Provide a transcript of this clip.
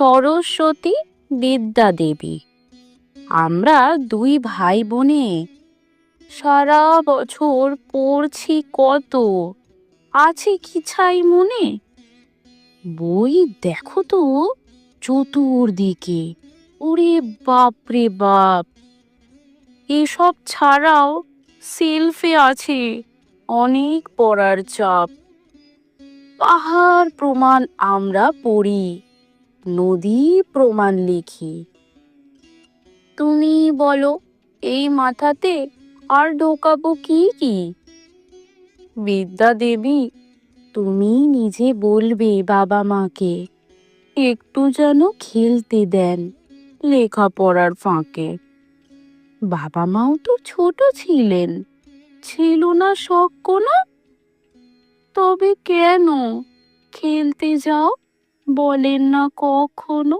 সরস্বতী বিদ্যা দেবী আমরা দুই ভাই বোনে সারা বছর পড়ছি কত? আছে কি ছাই মনে? বই দেখো তো চতুর্দিকে। ওরে বাপ রে বাপ! এসব ছাড়াও সেলফে আছে অনেক পড়ার চাপ। পাহাড় প্রমাণ আমরা পড়ি। নদী প্রমাণ লিখি। তুমি বলো, এই মাথাতে আর ঢোকাবো কি কি? বিদ্যা দেবী তুমি নিজে বলবে বাবা মাকে, একটু যেন খেলতে দেন লেখাপড়ার ফাঁকে। বাবা মাও তো ছোট ছিলেন, ছিল না শখ কোনো তবে কেন? খেলতে যাও। বলেন না কখনো